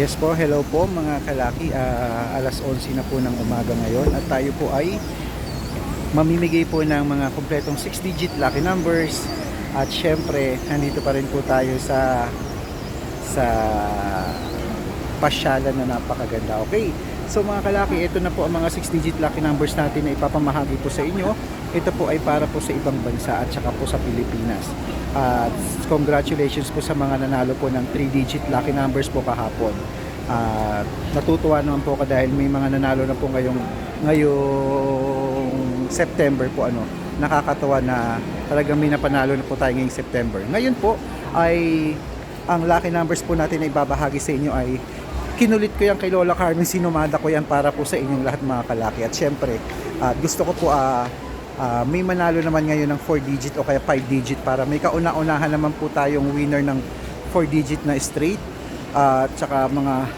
Yes po, hello po mga kalaki. Ah, alas 11 na po ng umaga ngayon at tayo po ay mamimigay po ng mga kompletong 6-digit lucky numbers. At syempre, nandito pa rin po tayo sa sa pasyalan na napakaganda. Okay, so mga kalaki, ito na po ang mga 6-digit lucky numbers natin na ipapamahagi po sa inyo. Ito po ay para po sa ibang bansa at saka po sa Pilipinas. At congratulations po sa mga nanalo po ng 3-digit lucky numbers po kahapon. At natutuwa naman po ako dahil may mga nanalo na po ngayong ngayong September po ano. Nakakatawa na talagang may napanalo na po tayo ngayong September. Ngayon po ay ang lucky numbers po natin na ibabahagi sa inyo ay kinulit ko yan kay Lola Carmen, sinumada ko yan para po sa inyong lahat mga kalaki. At syempre, ah, gusto ko po ah, ah, may manalo naman ngayon ng 4 digit o kaya 5 digit para may kauna-unahan naman po tayong winner ng 4 digit na straight ah, at saka mga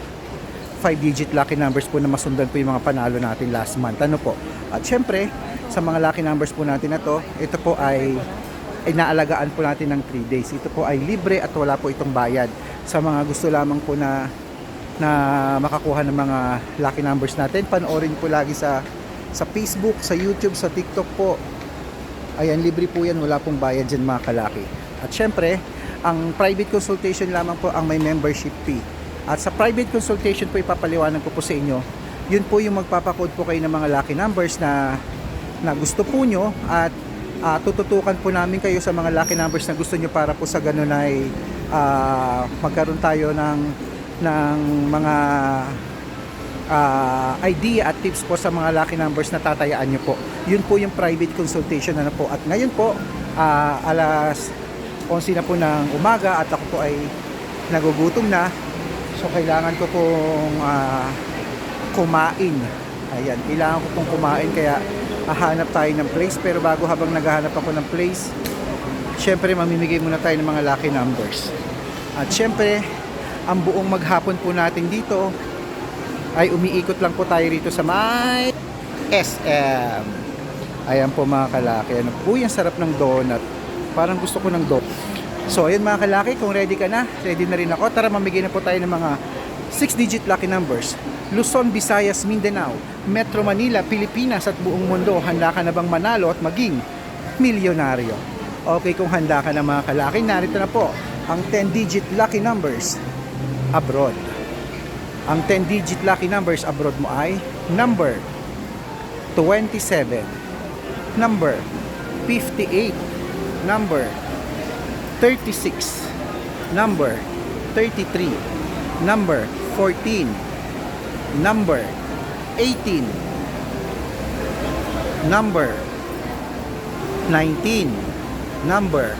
5 digit lucky numbers po na masundan po yung mga panalo natin last month. Ano po? At syempre, sa mga lucky numbers po natin na to, ito po ay inaalagaan po natin ng 3 days. Ito po ay libre at wala po itong bayad. Sa mga gusto lamang po na na makakuha ng mga lucky numbers natin, panoorin po lagi sa sa Facebook, sa YouTube, sa TikTok po. Ayan, libre po yan, wala pong bayad dyan mga kalaki. At syempre, ang private consultation lamang po ang may membership fee. At sa private consultation po ipapaliwanag ko po sa inyo, yun po yung magpapakode po kayo ng mga lucky numbers na na gusto po nyo at ah, tututukan po namin kayo sa mga lucky numbers na gusto nyo para po sa ganun ay ah, magkaroon tayo ng ng mga ah, idea at tips po sa mga lucky numbers na tatayaan nyo po. Yun po yung private consultation na, na po. At ngayon po, ah, alas 11 na po ng umaga at ako po ay nagugutom na. So kailangan ko pong ah, kumain. Ayan, kailangan ko pong kumain kaya hahanap tayo ng place. Pero bago habang naghahanap ako ng place, syempre mamimigay muna tayo ng mga lucky numbers. At syempre, ang buong maghapon po natin dito ay umiikot lang po tayo rito sa may SM. Ayan po mga kalaki. Ano po yung sarap ng donut. Parang gusto ko ng donut. So ayun mga kalaki, kung ready ka na, ready na rin ako. Tara mamigay na po tayo ng mga 6-digit lucky numbers. Luzon, Visayas, Mindanao, Metro Manila, Pilipinas at buong mundo. Handa ka na bang manalo at maging milyonaryo? Okay, kung handa ka na mga kalaki, narito na po ang 10-digit lucky numbers abroad. Ang 10-digit lucky numbers abroad mo ay number 27, number 58, number 36, number 33, number 14, number 18, number 19, number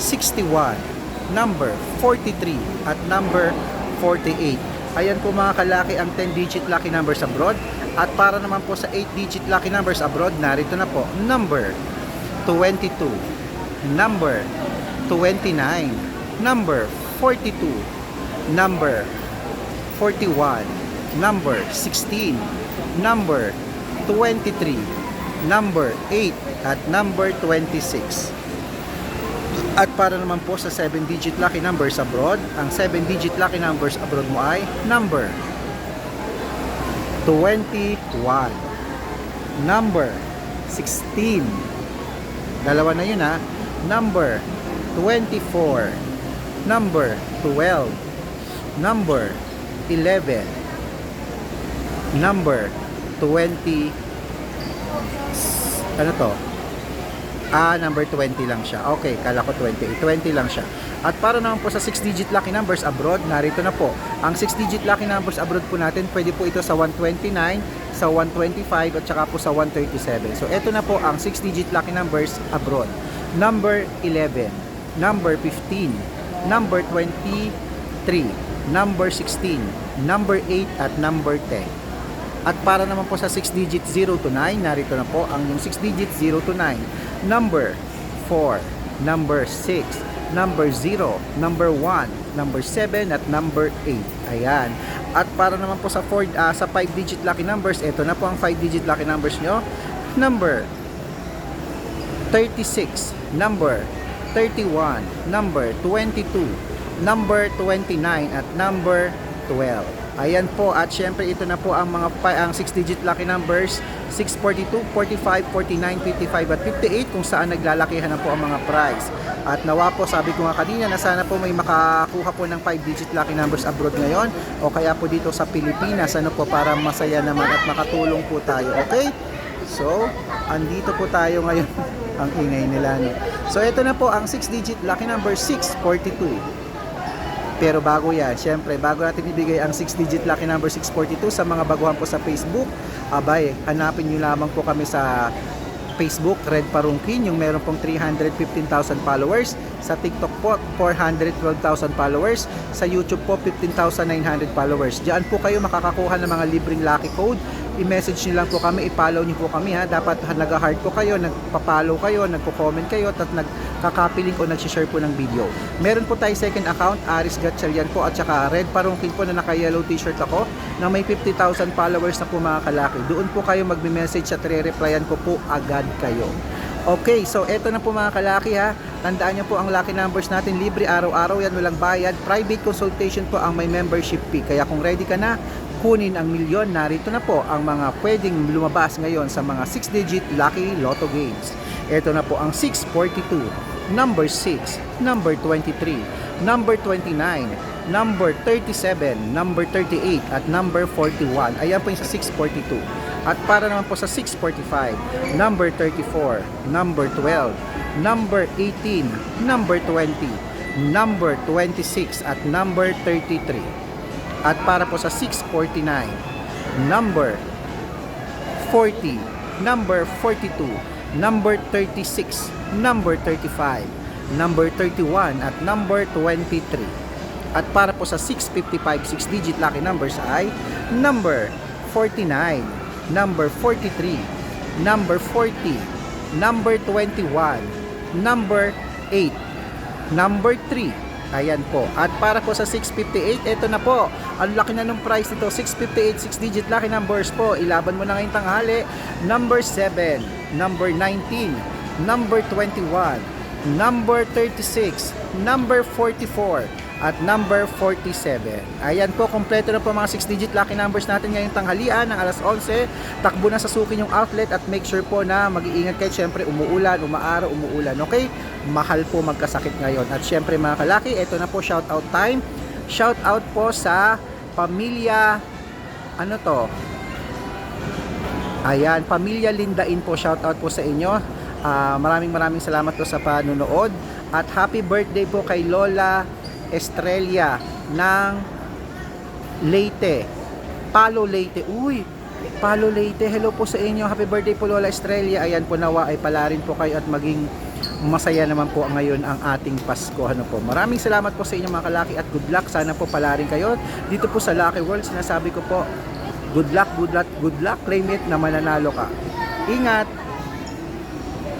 61, number 43, at number 48. Ayan po mga kalaki ang 10-digit lucky numbers abroad. At para naman po sa 8-digit lucky numbers abroad, narito na po, number 22, number 29, number 42, number 41, number 16, number 23, number 8, at number 26. At para naman po sa 7-digit lucky numbers abroad, ang 7-digit lucky numbers abroad mo ay number 21, number 16, dalawa na yun ha, number 24, number 12, number 11, number 20, ano to? Ah, number 20 lang siya. Okay, kala ko 20. 20 lang siya. At para naman po sa 6-digit lucky numbers abroad, narito na po. Ang 6-digit lucky numbers abroad po natin, pwede po ito sa 129, sa 125, at saka po sa 137. So, ito na po ang 6-digit lucky numbers abroad. Number 11, number 15, number 23, number 16, number 8, at number 10. At para naman po sa 6 digit 0 to 9, narito na po ang yung 6 digit 0 to 9. Number 4, number 6, number 0, number 1, number 7 at number 8. Ayan. At para naman po sa 4 ah, sa 5 digit lucky numbers, ito na po ang 5 digit lucky numbers nyo. Number 36, number 31, number 22, number 29 at number 12. Ayan po at syempre ito na po ang mga ang 6 digit lucky numbers 642, 45, 49, 55 at 58 kung saan naglalakihan na po ang mga prize. At nawa po sabi ko nga kanina na sana po may makakuha po ng 5 digit lucky numbers abroad ngayon o kaya po dito sa Pilipinas ano po para masaya naman at makatulong po tayo. Okay? So, andito po tayo ngayon. ang ingay nila no. So ito na po ang 6 digit lucky number 642. Pero bago yan, syempre, bago natin ibigay ang 6-digit lucky number 642 sa mga baguhan po sa Facebook, abay, hanapin nyo lamang po kami sa Facebook, Red Parungkin, yung meron pong 315,000 followers. Sa TikTok po, 412,000 followers. Sa YouTube po, 15,900 followers. Diyan po kayo makakakuha ng mga libreng lucky code. I-message nyo lang po kami, i-follow nyo po kami ha. Dapat nag-heart po kayo, nagpa-follow kayo, nagko-comment kayo, at nagkakapiling o nag-share po ng video. Meron po tayo second account, Aris Gatchalian po, at saka Red Parungkin po na naka-yellow t-shirt ako, na may 50,000 followers na po mga kalaki. Doon po kayo magme-message at re-replyan ko po agad kayo. Okay, so eto na po mga kalaki ha. Tandaan niyo po ang lucky numbers natin libre araw-araw yan walang bayad. Private consultation po ang may membership fee. Kaya kung ready ka na, kunin ang milyon. Narito na po ang mga pwedeng lumabas ngayon sa mga 6-digit lucky lotto games. Eto na po ang 642, number 6, number 23, number 29, number 37, number 38 at number 41. Ayan po yung sa 642. At para naman po sa 645, number 34, number 12, number 18, number 20, number 26 at number 33. At para po sa 649, number 40, number 42, number 36, number 35, number 31 at number 23. At para po sa 655 6-digit lucky numbers ay number 49, number 43, number 40, number 21, number 8, number 3. Ayan po. At para po sa 658, ito na po. Ang laki na ng price nito. 658, 6-digit lucky numbers po. Ilaban mo na ngayong tanghali. Number 7, number 19, number 21, number 36, number 44, at number 47. Ayan po, kompleto na po mga 6-digit lucky numbers natin ngayong tanghalian ng alas 11. Takbo na sa sukin yung outlet at make sure po na mag-iingat kayo. Siyempre, umuulan, umaaraw, umuulan. Okay? Mahal po magkasakit ngayon. At siyempre mga kalaki, ito na po shout out time. Shout out po sa pamilya, ano to? Ayan, pamilya Lindain po, shout out po sa inyo. Ah, maraming maraming salamat po sa panunood. At happy birthday po kay Lola Estrella ng Leyte. Palo Leyte. Uy, Palo Leyte. Hello po sa inyo. Happy birthday po Lola Estrella. Ayan po nawa ay palarin po kayo at maging masaya naman po ngayon ang ating Pasko. Ano po. Maraming salamat po sa inyo mga kalaki at good luck. Sana po palarin kayo. Dito po sa Lucky World, sinasabi ko po, good luck, good luck, good luck. Claim it na mananalo ka. Ingat!